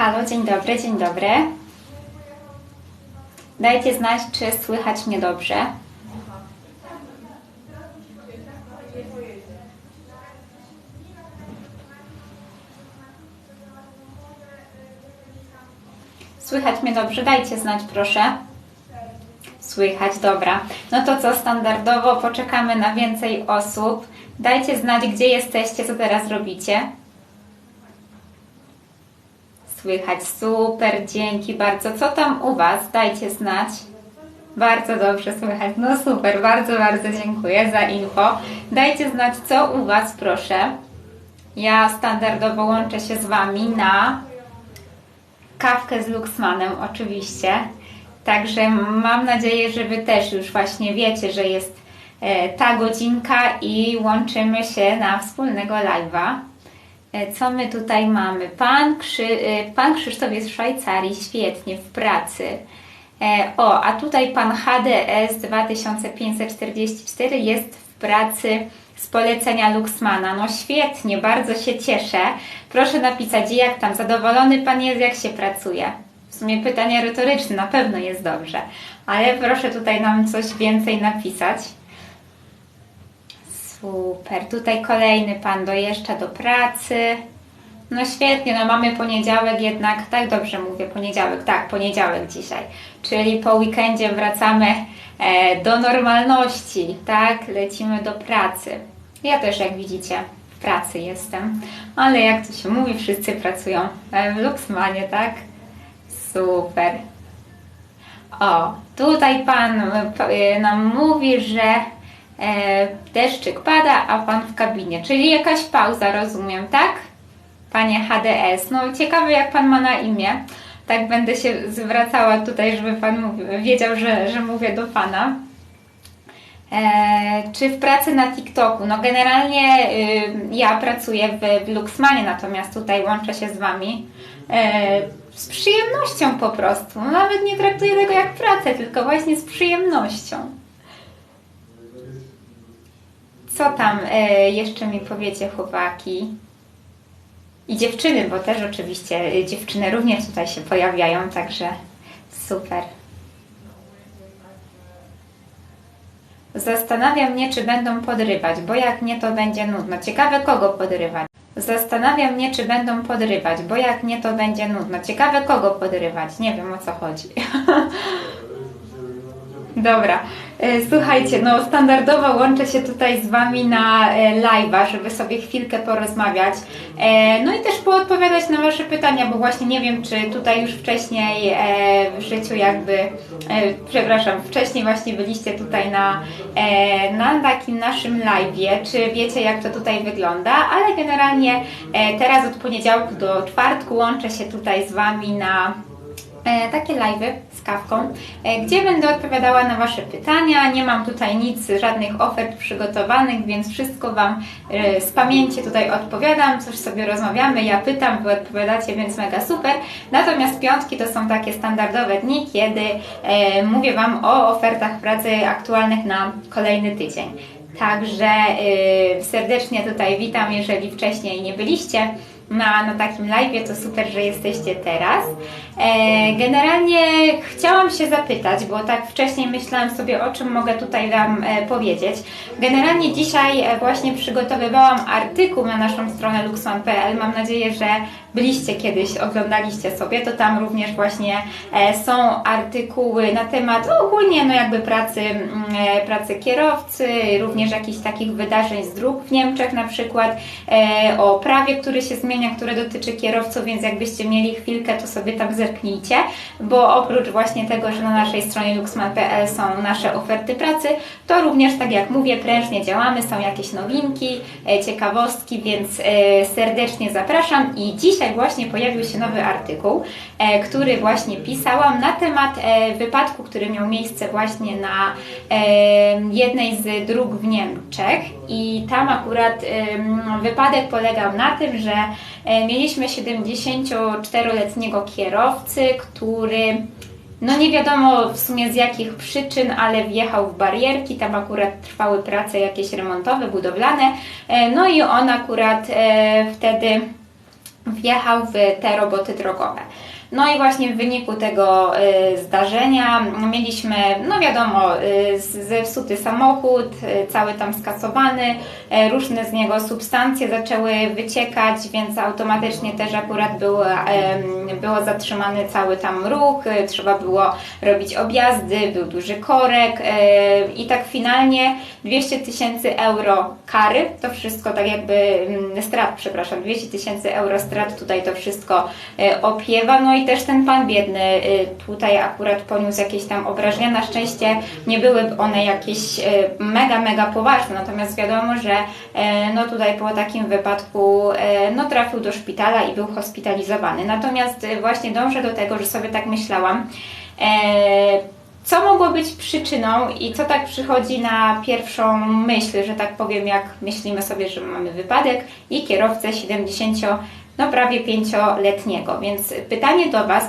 Halo, dzień dobry, dzień dobry. Dajcie znać, czy słychać mnie dobrze. Słychać mnie dobrze? Dajcie znać, proszę. Słychać, dobra. No to co, standardowo poczekamy na więcej osób. Dajcie znać, gdzie jesteście, co teraz robicie. Słychać, super, dzięki bardzo. Co tam u Was? Dajcie znać. Bardzo dobrze słychać. No super, bardzo, bardzo dziękuję za info. Dajcie znać, co u Was, proszę. Ja standardowo łączę się z Wami na kawkę z Luxmanem, oczywiście. Także mam nadzieję, że Wy też już właśnie wiecie, że jest e, ta godzinka i łączymy się na wspólnego live'a. E, Co my tutaj mamy? Pan, Krzy, e, pan Krzysztof jest w Szwajcarii, świetnie, w pracy. E, O, a tutaj pan HDS 2544 jest w pracy z polecenia Luxmana. No świetnie, bardzo się cieszę. Proszę napisać, jak tam, zadowolony pan jest, jak się pracuje. W sumie pytanie retoryczne, na pewno jest dobrze, ale proszę tutaj nam coś więcej napisać. Super. Tutaj kolejny pan dojeżdża do pracy. No świetnie, no mamy poniedziałek jednak, tak dobrze mówię, poniedziałek, tak, poniedziałek dzisiaj. Czyli po weekendzie wracamy e, do normalności, tak, lecimy do pracy. Ja też, jak widzicie, w pracy jestem, ale jak to się mówi, wszyscy pracują e, w Luxmanie, tak? Super. O, tutaj pan e, nam mówi, że e, deszczyk pada, a pan w kabinie. Czyli jakaś pauza, rozumiem, tak? Panie HDS. No ciekawe jak pan ma na imię. Tak będę się zwracała tutaj, żeby pan wiedział, że, że mówię do pana. E, czy w pracy na TikToku? No generalnie y, ja pracuję w, w Luxmanie, natomiast tutaj łączę się z Wami e, z przyjemnością po prostu. No, Nawet nie traktuję tego jak pracę, tylko właśnie z przyjemnością. Co tam e, jeszcze mi powiecie, chłopaki? I dziewczyny, bo też oczywiście y, dziewczyny również tutaj się pojawiają, także super. Zastanawia mnie, czy będą podrywać, bo jak nie, to będzie nudno. Ciekawe, kogo podrywać. Zastanawia mnie, czy będą podrywać, bo jak nie, to będzie nudno. Ciekawe, kogo podrywać. Nie wiem o co chodzi. Dobra, E, słuchajcie, no standardowo łączę się tutaj z Wami na e, live'a, żeby sobie chwilkę porozmawiać. E, No i też poodpowiadać na Wasze pytania, bo właśnie nie wiem, czy tutaj już wcześniej w życiu jakby, przepraszam, wcześniej właśnie byliście tutaj na, na takim naszym live'ie, czy wiecie jak to tutaj wygląda, ale generalnie teraz od poniedziałku do czwartku łączę się tutaj z Wami na takie live'y kawką, e, gdzie będę odpowiadała na Wasze pytania. Nie mam tutaj nic, żadnych ofert przygotowanych, więc wszystko Wam e, z pamięci tutaj odpowiadam, coś sobie rozmawiamy, ja pytam, Wy odpowiadacie, więc mega super. Natomiast piątki to są takie standardowe dni, kiedy e, mówię Wam o ofertach pracy aktualnych na kolejny tydzień. Także y, serdecznie tutaj witam, jeżeli wcześniej nie byliście na, na takim live, to super, że jesteście teraz. E, generalnie chciałam się zapytać, bo tak wcześniej myślałam sobie, o czym mogę tutaj Wam e, powiedzieć. Generalnie dzisiaj e, właśnie przygotowywałam artykuł na naszą stronę luxman.pl. Mam nadzieję, że byliście kiedyś, oglądaliście sobie, to tam również właśnie e, są artykuły na temat no, ogólnie no jakby pracy, mm, e, pracy kierowcy, również jakichś takich wydarzeń z dróg w Niemczech na przykład, e, o prawie, który się zmienia, które dotyczy kierowców, więc jakbyście mieli chwilkę, to sobie tam zerknijcie, bo oprócz właśnie tego, że na naszej stronie luxman.pl są nasze oferty pracy, to również, tak jak mówię, prężnie działamy, są jakieś nowinki, ciekawostki, więc serdecznie zapraszam i dzisiaj właśnie pojawił się nowy artykuł, e, który właśnie pisałam na temat e, wypadku, który miał miejsce właśnie na e, jednej z dróg w Niemczech. I tam akurat wypadek polegał na tym, że mieliśmy 74-letniego kierowcy, który no nie wiadomo w sumie z jakich przyczyn, ale wjechał w barierki, tam akurat trwały prace jakieś remontowe, budowlane, no i on akurat wtedy wjechał w te roboty drogowe. No i właśnie w wyniku tego y, zdarzenia mieliśmy, no wiadomo, y, zepsuty samochód, y, cały tam skasowany, różne z niego substancje zaczęły wyciekać, więc automatycznie też akurat był, było zatrzymany cały tam ruch, trzeba było robić objazdy, był duży korek i tak finalnie 200 tysięcy euro kary, to wszystko tak jakby mm, strat, przepraszam, 200 tysięcy euro strat tutaj to wszystko opiewa, no i też ten pan biedny y, tutaj akurat poniósł jakieś tam obrażenia. Na szczęście nie były one jakieś y, mega, mega poważne, natomiast wiadomo, że y, no tutaj po takim wypadku no trafił do szpitala i był hospitalizowany. Natomiast właśnie dążę do tego, że sobie tak myślałam, co mogło być przyczyną i co tak przychodzi na pierwszą myśl, że tak powiem, jak myślimy sobie, że mamy wypadek i kierowcę 70 no prawie pięcioletniego. Więc pytanie do Was,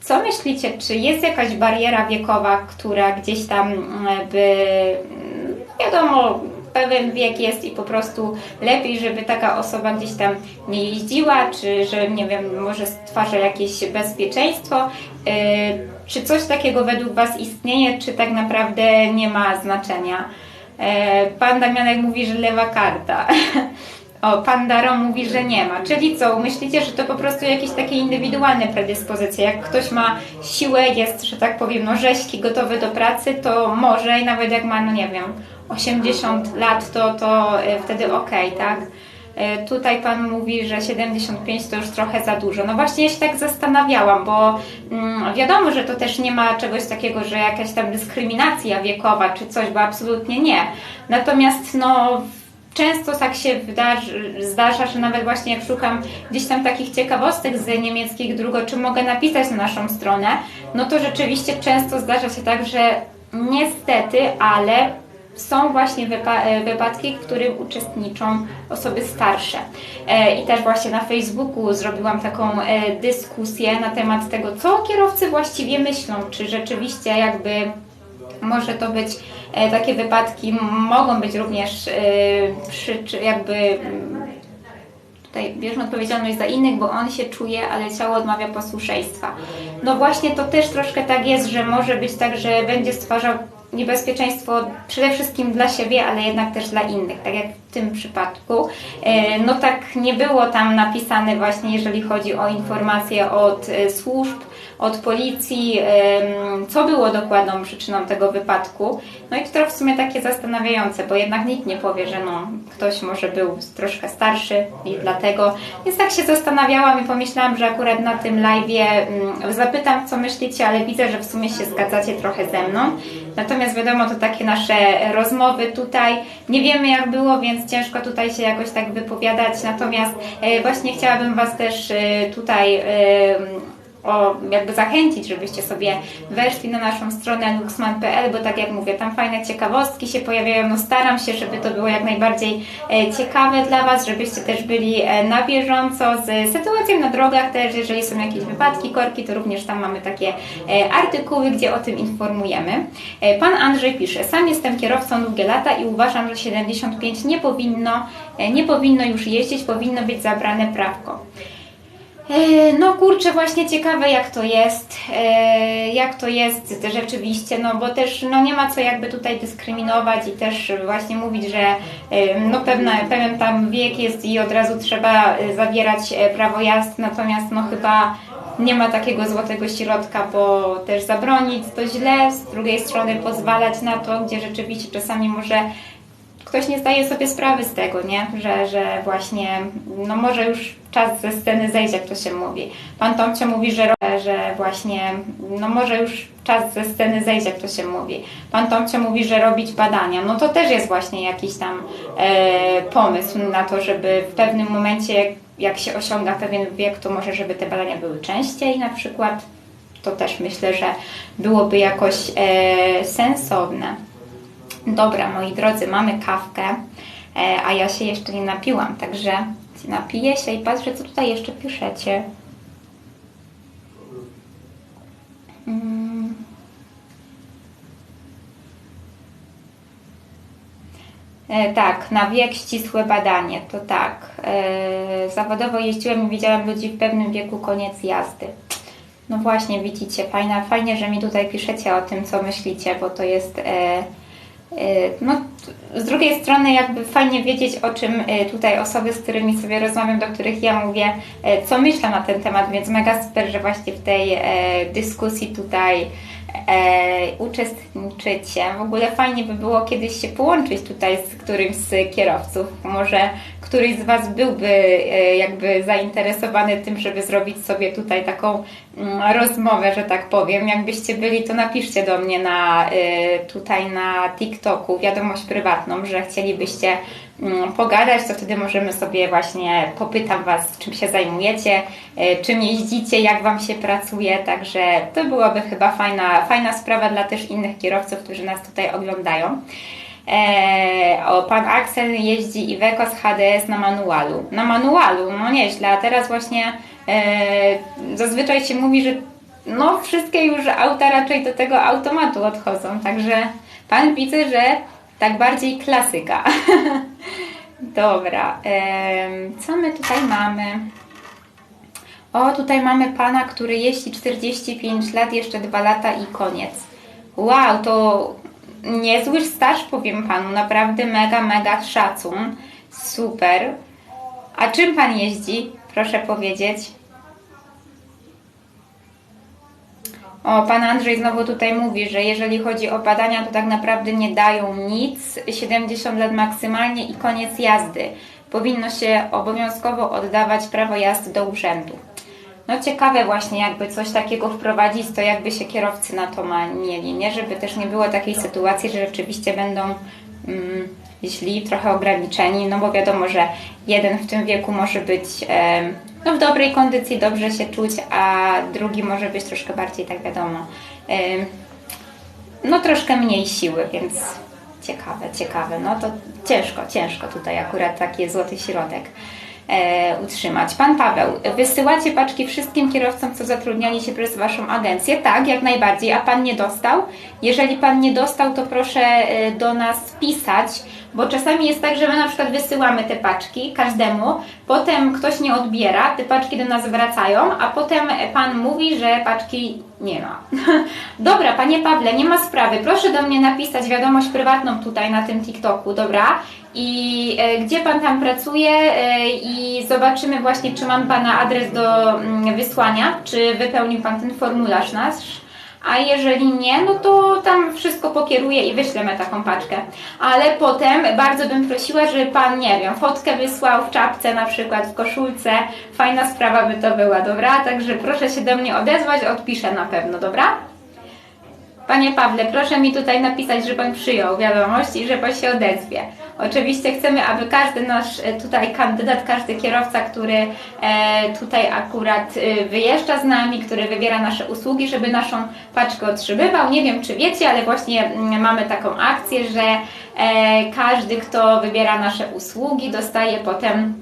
co myślicie, czy jest jakaś bariera wiekowa, która gdzieś tam mm, by, no wiadomo, pewien wiek jest i po prostu lepiej, żeby taka osoba gdzieś tam nie jeździła, czy że nie wiem, może stwarza jakieś bezpieczeństwo. Yy, czy coś takiego według Was istnieje, czy tak naprawdę nie ma znaczenia? Yy, pan Damianek mówi, że lewa karta. O, pan Daro mówi, że nie ma. Czyli co, myślicie, że to po prostu jakieś takie indywidualne predyspozycje? Jak ktoś ma siłę, jest, że tak powiem, no rzeźki, gotowy do pracy, to może i nawet jak ma, no nie wiem, 80 lat, to, to e, wtedy okej, okay, tak? E, tutaj Pan mówi, że 75 to już trochę za dużo. No właśnie ja się tak zastanawiałam, bo mm, wiadomo, że to też nie ma czegoś takiego, że jakaś tam dyskryminacja wiekowa czy coś, bo absolutnie nie. Natomiast no często tak się wydarzy, zdarza, że nawet właśnie jak szukam gdzieś tam takich ciekawostek z niemieckich drugo, czy mogę napisać na naszą stronę, no to rzeczywiście często zdarza się tak, że niestety, ale są właśnie wypa e, wypadki, w których uczestniczą osoby starsze. E, I też właśnie na Facebooku zrobiłam taką e, dyskusję na temat tego, co kierowcy właściwie myślą, czy rzeczywiście jakby może to być takie wypadki, mogą być również e, przy, jakby mm, tutaj bierzmy odpowiedzialność za innych, bo on się czuje, ale ciało odmawia posłuszeństwa. No właśnie to też troszkę tak jest, że może być tak, że będzie stwarzał niebezpieczeństwo przede wszystkim dla siebie, ale jednak też dla innych, tak jak w tym przypadku. E, no tak nie było tam napisane właśnie, jeżeli chodzi o informacje od służb, od policji, co było dokładną przyczyną tego wypadku. No i to w sumie takie zastanawiające, bo jednak nikt nie powie, że no, ktoś może był troszkę starszy i dlatego. Więc tak się zastanawiałam i pomyślałam, że akurat na tym live'ie zapytam, co myślicie, ale widzę, że w sumie się zgadzacie trochę ze mną. Natomiast wiadomo, to takie nasze rozmowy tutaj. Nie wiemy jak było, więc ciężko tutaj się jakoś tak wypowiadać. Natomiast e, właśnie chciałabym Was też e, tutaj o, jakby zachęcić, żebyście sobie weszli na naszą stronę luxman.pl, bo tak jak mówię, tam fajne ciekawostki się pojawiają. No staram się, żeby to było jak najbardziej e, ciekawe dla Was, żebyście też byli e, na bieżąco z sytuacją na drogach też, jeżeli są jakieś wypadki, korki, to również tam mamy takie e, artykuły, gdzie o tym informujemy. Pan Andrzej pisze, sam jestem kierowcą długie lata i uważam, że 75 nie powinno, nie powinno już jeździć, powinno być zabrane prawko. E, no kurczę, właśnie ciekawe jak to jest, e, jak to jest rzeczywiście, no bo też no nie ma co jakby tutaj dyskryminować i też właśnie mówić, że e, no pewna, pewien tam wiek jest i od razu trzeba zabierać prawo jazdy, natomiast no chyba nie ma takiego złotego środka, bo też zabronić to źle, z drugiej strony pozwalać na to, gdzie rzeczywiście czasami może ktoś nie zdaje sobie sprawy z tego, nie? Że, że właśnie, no może już czas ze sceny zejść, jak to się mówi. Pan Tomcio mówi, że, że właśnie, no może już czas ze sceny zejść, jak to się mówi. Pan Tomcio mówi, że robić badania. No to też jest właśnie jakiś tam e, pomysł na to, żeby w pewnym momencie, jak się osiąga pewien wiek, to może, żeby te badania były częściej na przykład. To też myślę, że byłoby jakoś e, sensowne. Dobra, moi drodzy, mamy kawkę, e, a ja się jeszcze nie napiłam, także napiję się i patrzę, co tutaj jeszcze piszecie. Mm. E, tak, na wiek ścisłe badanie, to tak. E, zawodowo jeździłem i widziałem ludzi w pewnym wieku, koniec jazdy. No właśnie, widzicie, fajna, fajnie, że mi tutaj piszecie o tym, co myślicie, bo to jest. No, z drugiej strony, jakby fajnie wiedzieć, o czym e, tutaj osoby, z którymi sobie rozmawiam, do których ja mówię, e, co myślę na ten temat, więc mega super, że właśnie w tej e, dyskusji tutaj e, uczestniczycie. W ogóle fajnie by było kiedyś się połączyć tutaj z którymś z kierowców. Może któryś z Was byłby e, jakby zainteresowany tym, żeby zrobić sobie tutaj taką mm, rozmowę, że tak powiem. Jakbyście byli, to napiszcie do mnie na, e, tutaj na TikToku wiadomość prywatną, że chcielibyście mm, pogadać, to wtedy możemy sobie właśnie popytam Was, czym się zajmujecie, e, czym jeździcie, jak Wam się pracuje, także to byłoby chyba fajna, fajna sprawa dla też innych kierowców, którzy nas tutaj oglądają. E, o, pan Axel jeździ Iveco z HDS na manualu. Na manualu, no nieźle, a teraz właśnie e, zazwyczaj się mówi, że no wszystkie już auta raczej do tego automatu odchodzą, także pan widzę, że tak bardziej klasyka. Dobra, em, co my tutaj mamy? O, tutaj mamy pana, który jeździ 45 lat, jeszcze 2 lata i koniec. Wow, to niezły staż, powiem panu, naprawdę mega, mega szacun. Super. A czym pan jeździ? Proszę powiedzieć. O, pan Andrzej znowu tutaj mówi, że jeżeli chodzi o badania, to tak naprawdę nie dają nic. 70 lat maksymalnie i koniec jazdy. Powinno się obowiązkowo oddawać prawo jazdy do urzędu. No ciekawe właśnie jakby coś takiego wprowadzić, to jakby się kierowcy na to mieli, nie? Żeby też nie było takiej sytuacji, że rzeczywiście będą mm, źli, trochę ograniczeni, no bo wiadomo, że jeden w tym wieku może być em, no w dobrej kondycji, dobrze się czuć, a drugi może być troszkę bardziej, tak wiadomo, em, no troszkę mniej siły, więc ciekawe, ciekawe. No to ciężko, ciężko tutaj akurat taki złoty środek e, utrzymać. Pan Paweł, wysyłacie paczki wszystkim kierowcom, co zatrudniali się przez Waszą agencję? Tak, jak najbardziej. A Pan nie dostał? Jeżeli Pan nie dostał, to proszę e, do nas pisać, bo czasami jest tak, że my na przykład wysyłamy te paczki każdemu, potem ktoś nie odbiera, te paczki do nas wracają, a potem Pan mówi, że paczki nie ma. dobra, Panie Pawle, nie ma sprawy. Proszę do mnie napisać wiadomość prywatną tutaj na tym TikToku, dobra? I e, gdzie Pan tam pracuje e, i zobaczymy właśnie, czy mam Pana adres do mm, wysłania, czy wypełnił Pan ten formularz nasz. A jeżeli nie, no to tam wszystko pokieruję i wyślemy taką paczkę. Ale potem bardzo bym prosiła, żeby Pan, nie wiem, fotkę wysłał w czapce na przykład, w koszulce. Fajna sprawa by to była, dobra? Także proszę się do mnie odezwać, odpiszę na pewno, dobra? Panie Pawle, proszę mi tutaj napisać, że Pan przyjął wiadomość i że Pan się odezwie. Oczywiście chcemy, aby każdy nasz e, tutaj kandydat, każdy kierowca, który e, tutaj akurat e, wyjeżdża z nami, który wybiera nasze usługi, żeby naszą paczkę otrzymywał. Nie wiem, czy wiecie, ale właśnie mm, mamy taką akcję, że każdy, kto wybiera nasze usługi, dostaje potem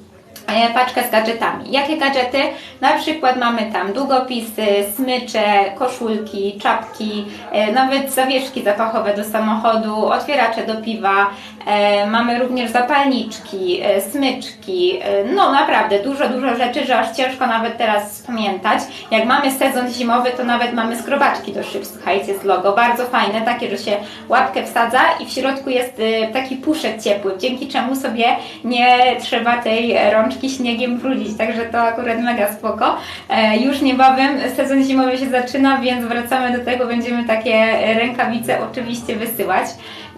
paczkę z gadżetami. Jakie gadżety? Na przykład mamy tam długopisy, smycze, koszulki, czapki, e, nawet zawieszki zapachowe do samochodu, otwieracze do piwa, e, mamy również zapalniczki, e, smyczki, no naprawdę dużo, dużo rzeczy, że aż ciężko nawet teraz spamiętać. Jak mamy sezon zimowy, to nawet mamy skrobaczki do szyb, słuchajcie, z logo, bardzo fajne, takie, że się łapkę wsadza i w środku jest taki puszek ciepły, dzięki czemu sobie nie trzeba tej rączki śniegiem brudzić, także to akurat mega spoko. E, Już niebawem sezon zimowy się zaczyna, więc wracamy do tego, będziemy takie rękawice oczywiście wysyłać.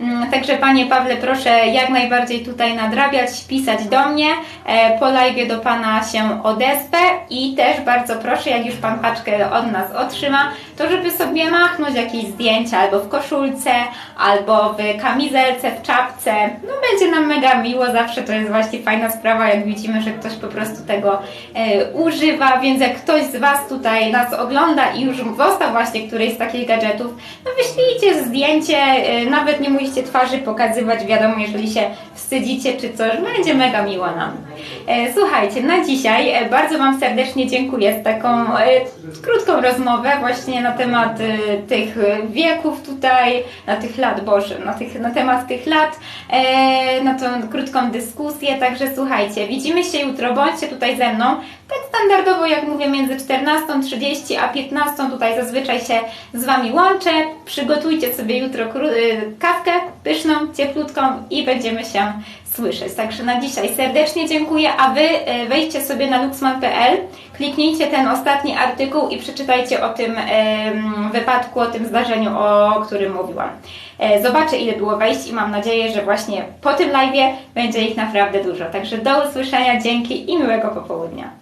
Mm, Także Panie Pawle, proszę jak najbardziej tutaj nadrabiać, pisać do mnie, e, po live do Pana się odezwę i też bardzo proszę, jak już Pan paczkę od nas otrzyma, to żeby sobie machnąć jakieś zdjęcia albo w koszulce, albo w kamizelce, w czapce. No będzie nam mega miło, zawsze to jest właśnie fajna sprawa, jak widzimy, że ktoś po prostu tego e, używa, więc jak ktoś z Was tutaj nas ogląda i już dostał właśnie któryś z takich gadżetów, no wyślijcie zdjęcie, e, nawet nie musicie twarzy pokazywać, wiadomo, jeżeli się wstydzicie czy coś, będzie mega miło nam. E, Słuchajcie, na dzisiaj e, bardzo Wam serdecznie dziękuję za taką e, krótką rozmowę właśnie na na temat y, tych y, wieków tutaj, na tych lat, Boże, na, tych, na temat tych lat, e, na tą krótką dyskusję. Także słuchajcie, widzimy się jutro, bądźcie tutaj ze mną. Tak standardowo, jak mówię, między 14.30 a 15.00 tutaj zazwyczaj się z Wami łączę. Przygotujcie sobie jutro y, kawkę pyszną, cieplutką i będziemy się słyszeć. Także na dzisiaj serdecznie dziękuję, a Wy e, wejdźcie sobie na luxman.pl, kliknijcie ten ostatni artykuł i przeczytajcie o tym wypadku, o tym zdarzeniu, o którym mówiłam. E, Zobaczę ile było wejść i mam nadzieję, że właśnie po tym live'ie będzie ich naprawdę dużo. Także do usłyszenia, dzięki i miłego popołudnia.